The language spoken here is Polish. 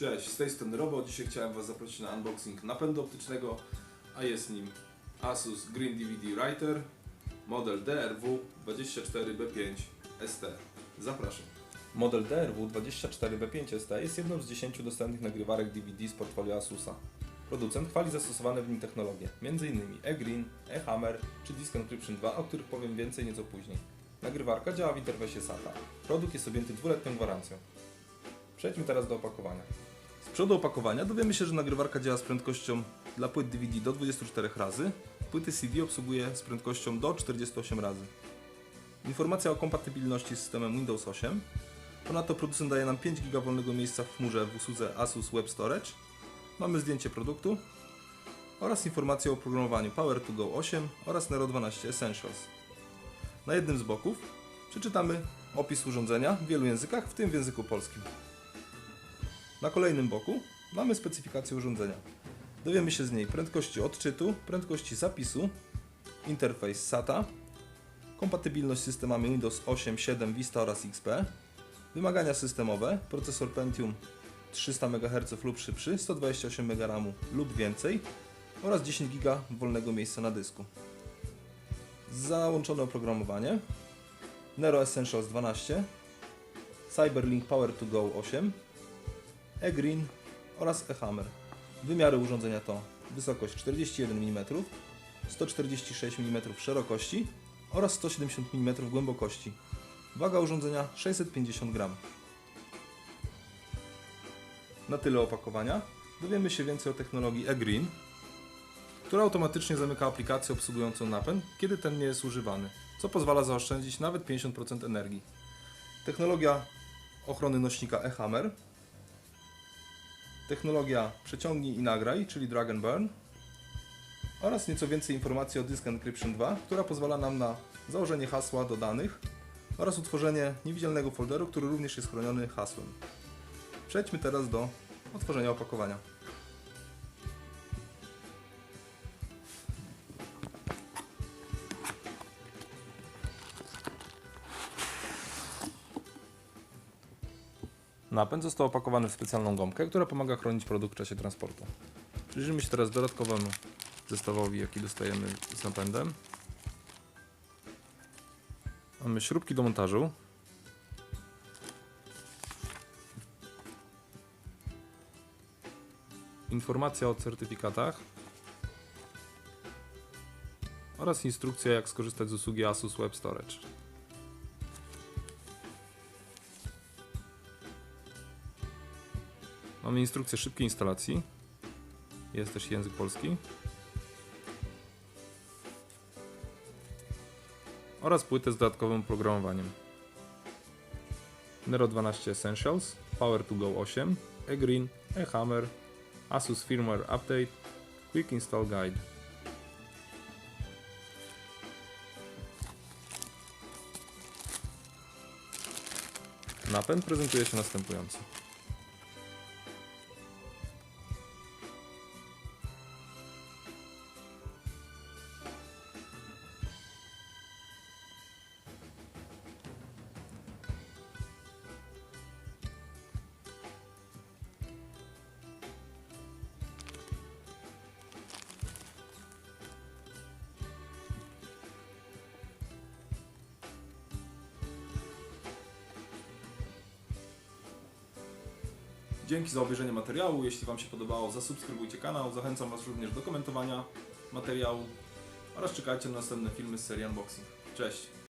Cześć, z tej strony Robo. Dzisiaj chciałem Was zaprosić na unboxing napędu optycznego, a jest nim Asus Green DVD Writer model DRW24B5 ST. Zapraszam. Model DRW24B5ST jest jedną z 10 dostępnych nagrywarek DVD z portfolio Asusa. Producent chwali zastosowane w nim technologie, m.in. eGreen, eHammer czy Disk Encryption 2, o których powiem więcej nieco później. Nagrywarka działa w interfejsie SATA. Produkt jest objęty dwuletnią gwarancją. Przejdźmy teraz do opakowania. Z przodu opakowania dowiemy się, że nagrywarka działa z prędkością dla płyt DVD do 24 razy, płyty CD obsługuje z prędkością do 48 razy. Informacja o kompatybilności z systemem Windows 8. Ponadto producent daje nam 5 GB wolnego miejsca w chmurze w usłudze Asus Web Storage. Mamy zdjęcie produktu oraz informację o oprogramowaniu Power2Go 8 oraz Nero 12 Essentials. Na jednym z boków przeczytamy opis urządzenia w wielu językach, w tym w języku polskim. Na kolejnym boku mamy specyfikację urządzenia. Dowiemy się z niej prędkości odczytu, prędkości zapisu, interfejs SATA, kompatybilność z systemami Windows 8, 7, Vista oraz XP, wymagania systemowe, procesor Pentium 300 MHz lub szybszy, 128 MB lub więcej oraz 10 GB wolnego miejsca na dysku. Załączone oprogramowanie Nero Essentials 12, Cyberlink Power 2 Go 8, eGreen oraz eHammer. Wymiary urządzenia to wysokość 41 mm, 146 mm szerokości oraz 170 mm głębokości. Waga urządzenia 650 g. Na tyle opakowania. Dowiemy się więcej o technologii eGreen, która automatycznie zamyka aplikację obsługującą napęd, kiedy ten nie jest używany, co pozwala zaoszczędzić nawet 50% energii. Technologia ochrony nośnika eHammer, technologia przeciągnij i nagraj, czyli drag and burn oraz nieco więcej informacji o Disk Encryption 2, która pozwala nam na założenie hasła do danych oraz utworzenie niewidzialnego folderu, który również jest chroniony hasłem. Przejdźmy teraz do otworzenia opakowania. Napęd został opakowany w specjalną gąbkę, która pomaga chronić produkt w czasie transportu. Przyjrzyjmy się teraz dodatkowemu zestawowi, jaki dostajemy z napędem. Mamy śrubki do montażu. Informacja o certyfikatach. Oraz instrukcja jak skorzystać z usługi Asus Web Storage. Mamy instrukcję szybkiej instalacji. Jest też język polski. Oraz płytę z dodatkowym oprogramowaniem. Nero 12 Essentials, Power2Go 8, eGreen, eHammer, Asus Firmware Update, Quick Install Guide. Napęd prezentuje się następująco. Dzięki za obejrzenie materiału. Jeśli Wam się podobało, zasubskrybujcie kanał. Zachęcam Was również do komentowania materiału oraz czekajcie na następne filmy z serii unboxing. Cześć!